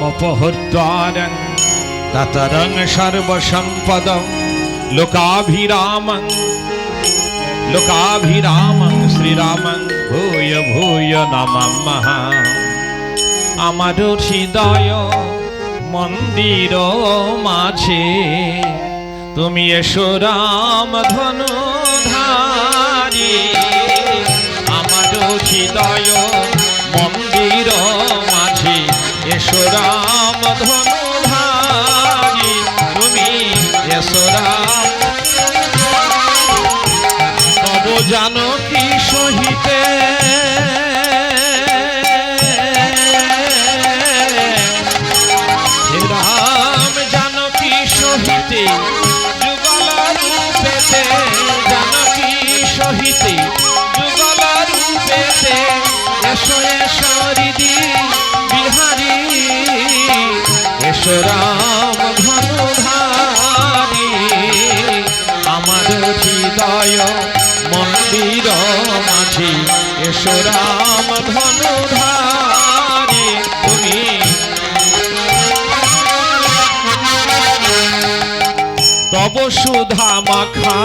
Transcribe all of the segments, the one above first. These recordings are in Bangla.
আপদামপহর্তারং ততরং সর্বসম্পদম লোকাভিরামং লোকাভিরামং শ্রীরামং ভূয় ভূয় নমঃ আমার হৃদয় মন্দির মাঝে তুমি এসো রাম ধনু ধারি আমার হৃদয় মন্দির এসো রাম ধনু ধারি তুমি এসো রাম। তব জানো কি সহিতে। রাম জানকী সহিতে, যুগল রূপেতে। সহিতে, যুগল রূপেতে রাম ধনুধারী। আমার হৃদয় মন্দির মাঝে এসো রাম ধনুধারী। তুমি তব সুধা মাখা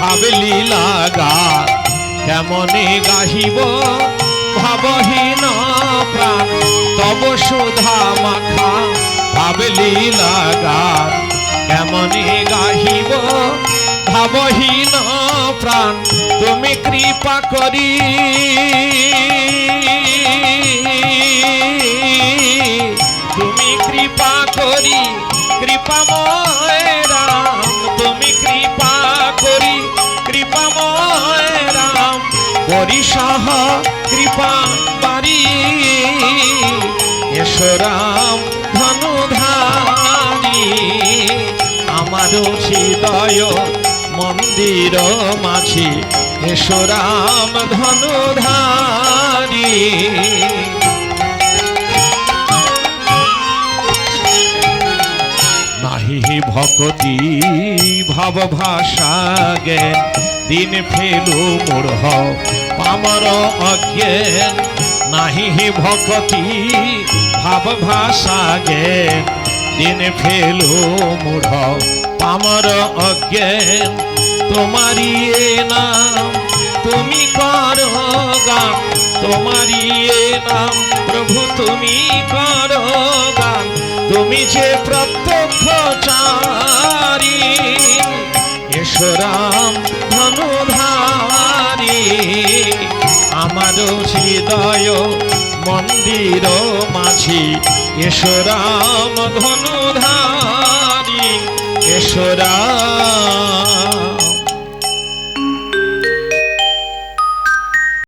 ভাবলি লাগা কেমনে গাহিব ভাবহীন প্রাণ? তব সুধা মাখা ভাবলি লাগা কেমনে গাহিব ভাবহীন প্রাণ? তুমি কৃপা করি। তুমি কৃপা করি, কৃপাময় রাম। তুমি কৃপা করি, কৃপাময় রাম। করি সহ কৃপা বাড়ি এসো হৃদয় মন্দির মাঝে। এসো রাম ধনুধারী। নাহি ভকতি ভাব ভাষা জ্ঞান দিন ফেলু মূঢ় পামর অজ্ঞান নাহি ভকতি ভাব ভাষা জ্ঞান দিন ফেলু মূঢ় পামর অজ্ঞান তোমারি এ নাম। তুমি করো গান তোমারি এ নাম। প্রভু, তুমি করো গান তুমি যে প্রত্যক্ষ চারি ঈশ্বরাম ধনুধারী। আমার হৃদয় মন্দির মাঝি ঈশ্বরাম ধনুধারী। ঈশ্বরাম